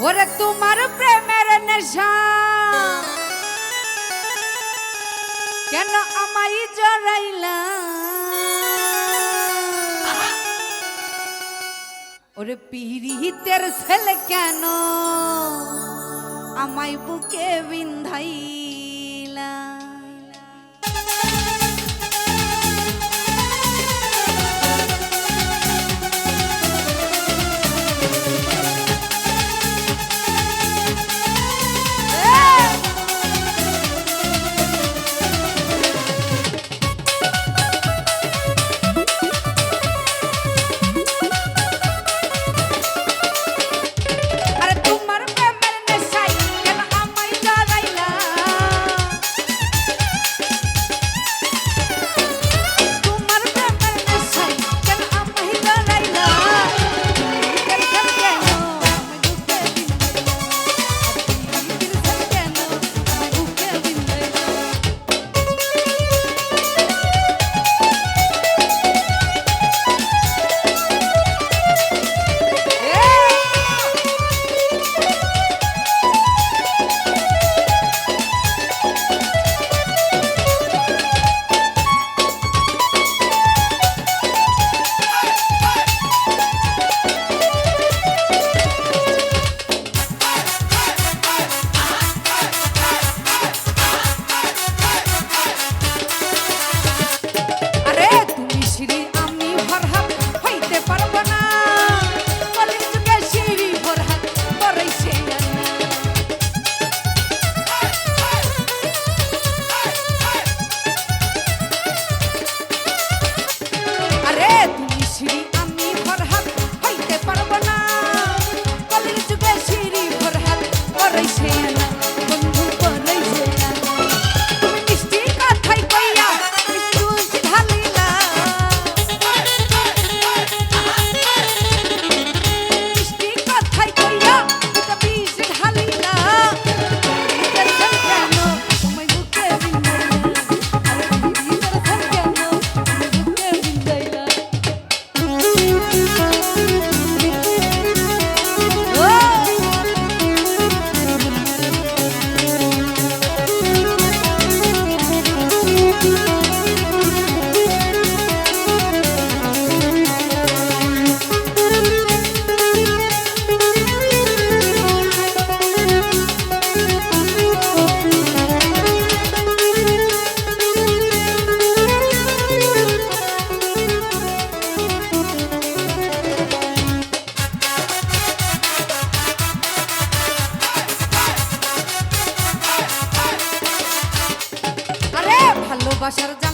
ওরে তোমার প্রেমের নেশা। কেন আমাই জড়াইলা? ওরে পিড়ি পিড়িতের ছেলে কেন? আমাই বুকে বিন্ধাই Shut Başarıca